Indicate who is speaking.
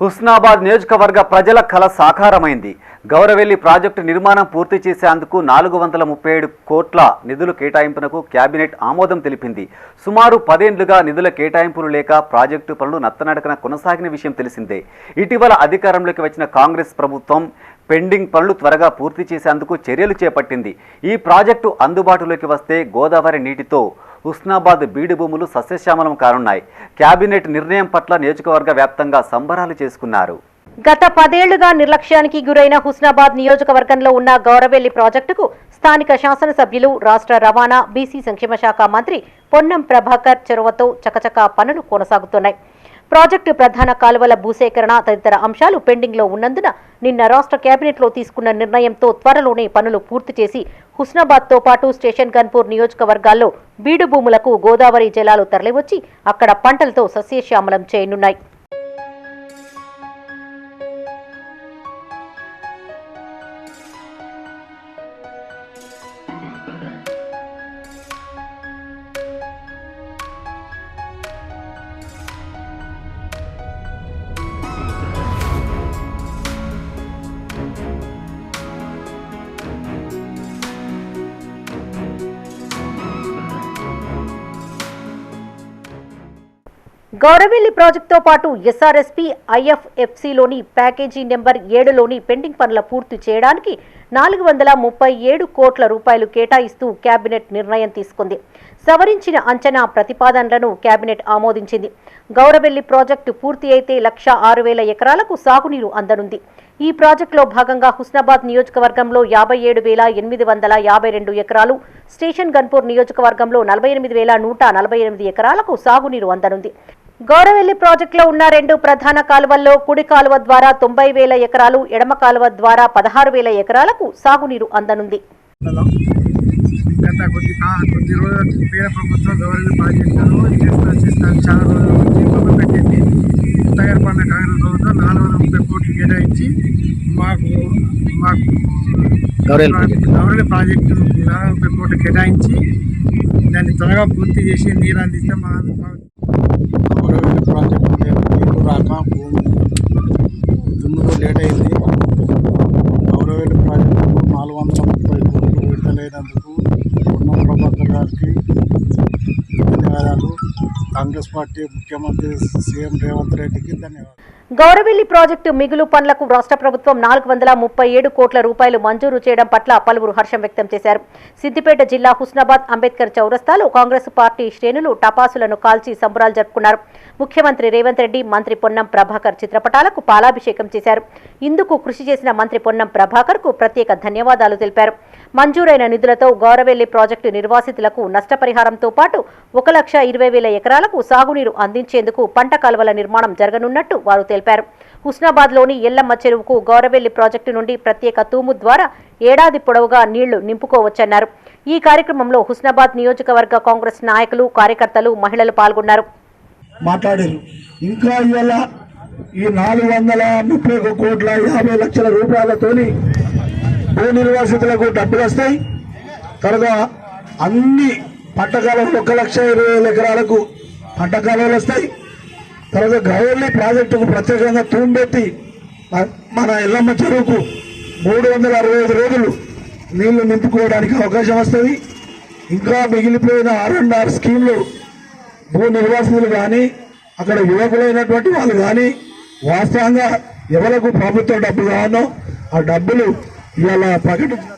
Speaker 1: హుస్నాబాద్ నియోజకవర్గ ప్రజల కల సాకారమైంది. గౌరవెల్లి ప్రాజెక్టు నిర్మాణం పూర్తి చేసేందుకు నాలుగు వందల ముప్పై ఏడు కోట్ల నిధులు కేటాయింపునకు కేబినెట్ ఆమోదం తెలిపింది. సుమారు పదేండ్లుగా నిధుల కేటాయింపులు లేక ప్రాజెక్టు పనులు నత్తనడకన కొనసాగిన విషయం తెలిసిందే. ఇటీవల అధికారంలోకి వచ్చిన కాంగ్రెస్ ప్రభుత్వం పెండింగ్ పనులు త్వరగా పూర్తి చేసేందుకు చర్యలు చేపట్టింది. ఈ ప్రాజెక్టు అందుబాటులోకి వస్తే గోదావరి నీటితో హుస్నాబాద్ బీడు భూములు సస్యశ్యామలం కానున్నాయి. కేబినెట్ నిర్ణయం పట్ల నియోజకవర్గ వ్యాప్తంగా సంబరాలు చేసుకున్నారు.
Speaker 2: గత పదేళ్ళుగా నిర్లక్ష్యానికి గురైన హుస్నాబాద్ నియోజకవర్గంలో ఉన్న గౌరవెల్లి ప్రాజెక్టుకు స్థానిక శాసనసభ్యులు రాష్ట్ర రవాణా బీసీ సంక్షేమ శాఖ మంత్రి పొన్నం ప్రభాకర్ చొరవతో చకచకా పనులు కొనసాగుతున్నాయి. ప్రాజెక్టు ప్రధాన కాలువల భూసేకరణ తదితర అంశాలు పెండింగ్లో ఉన్నందున నిన్న రాష్ట్ర కేబినెట్లో తీసుకున్న నిర్ణయంతో త్వరలోనే పనులు పూర్తి చేసి హుస్నాబాద్తో పాటు స్టేషన్ గన్పూర్ నియోజకవర్గాల్లో బీడు భూములకు గోదావరి జలాలు తరలివచ్చి అక్కడ పంటలతో సస్యశ్యామలం చేయనున్నాయి. గౌరవెల్లి ప్రాజెక్టుతో పాటు ఎస్ఆర్ఎస్పీ ఐఎఫ్ఎఫ్సిలోని ప్యాకేజీ నెంబర్ ఏడులోని పెండింగ్ పనుల పూర్తి చేయడానికి నాలుగు వందల ముప్పై ఏడు కోట్ల రూపాయలు కేటాయిస్తూ కేబినెట్ నిర్ణయం తీసుకుంది. సవరించిన అంచనా ప్రతిపాదనలను కేబినెట్ ఆమోదించింది. గౌరవెల్లి ప్రాజెక్టు పూర్తి అయితే లక్ష ఆరు వేల ఎకరాలకు సాగునీరు అందనుంది. ఈ ప్రాజెక్టులో భాగంగా హుస్నాబాద్ నియోజకవర్గంలో యాభై ఏడు వేల ఎనిమిది వందల యాభై రెండు ఎకరాలు స్టేషన్ గన్పూర్ నియోజకవర్గంలో నలభై ఎనిమిది వేల నూట నలభై ఎనిమిది ఎకరాలకు సాగునీరు అందనుంది. గౌరవెల్లి ప్రాజెక్టులో ఉన్న రెండు ప్రధాన కాలువల్లో కుడి కాలువ ద్వారా తొంభై వేల ఎకరాలు ఎడమ కాలువ ద్వారా పదహారు వేల ఎకరాలకు సాగునీరు అందనుంది.
Speaker 3: ప్రాజెక్టు. ముప్పై కోట్లు కేటాయించి దాన్ని త్వరగా పూర్తి చేసి నీరు అందిస్తే మా గవర్నమెంట్ ప్రాజెక్టు నీరు రాక భూమి దున్నులో లేట్ అయింది. గౌరవేలు ప్రాజెక్టు నాలుగు వందల ముప్పై కోట్లు విడుదలైనందుకు ఉన్న ప్రభాకర్ గారికి ధన్యవాదాలు. కాంగ్రెస్ పార్టీ ముఖ్యమంత్రి సీఎం రేవంత్ రెడ్డికి ధన్యవాదాలు.
Speaker 2: గౌరవెల్లి ప్రాజెక్టు మిగులు పనులకు రాష్ట్ర ప్రభుత్వం నాలుగు వందల ముప్పై ఏడు కోట్ల రూపాయలు మంజూరు చేయడం పట్ల పలువురు హర్షం వ్యక్తం చేశారు. సిద్దిపేట జిల్లా హుస్నాబాద్ అంబేద్కర్ చౌరస్తాలో కాంగ్రెస్ పార్టీ శ్రేణులు టపాసులను కాల్చి సంబరాలు జరుపుకున్నారు. ముఖ్యమంత్రి రేవంత్ రెడ్డి మంత్రి పొన్నం ప్రభాకర్ చిత్రపటాలకు పాలాభిషేకం చేశారు. ఇందుకు కృషి చేసిన మంత్రి పొన్నం ప్రభాకర్కు ప్రత్యేక ధన్యవాదాలు తెలిపారు. మంజూరైన నిధులతో గౌరవెల్లి ప్రాజెక్టు నిర్వాసితులకు నష్టపరిహారంతో పాటు ఒక లక్ష ఇరవై వేల ఎకరాలకు సాగునీరు అందించేందుకు పంట కాలువల నిర్మాణం జరగనున్నట్టు వారు తెలిపారు. తెలిపారు. హుస్నాబాద్లోని ఎల్లమ్మ చెరువుకు గౌరవెల్లి ప్రాజెక్టు నుండి ప్రత్యేక తూము ద్వారా ఏడాది పొడవుగా నీళ్ళు నింపుకోవచ్చన్నారు. ఈ కార్యక్రమంలో హుస్నాబాద్ నియోజకవర్గ కాంగ్రెస్ నాయకులు కార్యకర్తలు మహిళలు పాల్గొన్నారు.
Speaker 4: మాట్లాడారు. ఇంకా ఇవాళ ఈ నాలుగు వందల ముప్పై ఒక కోట్ల యాభై లక్షల రూపాయలతోని భూ నిర్వాసితులకు డబ్బులు వస్తాయి. తర్వాత అన్ని పంట కాలంలో ఒక లక్ష ఇరవై ఎకరాలకు పంట కాలాలు వస్తాయి. తర్వాత గవర్లీ ప్రాజెక్టుకు ప్రత్యేకంగా తూంబెట్టి మన ఎల్లమ్మ చెరువుకు మూడు వందల అరవై ఐదు రోజులు నీళ్ళు నింపుకోవడానికి అవకాశం వస్తుంది. ఇంకా మిగిలిపోయిన ఆర్ అండ్ ఆర్ స్కీమ్లు భూ నిర్వాసితులు కానీ అక్కడ యువకులైనటువంటి వాళ్ళు కానీ వాస్తవంగా ఎవరకు ప్రభుత్వం డబ్బు కావాలో ఆ డబ్బులు ఇవాళ ప్రకటించిన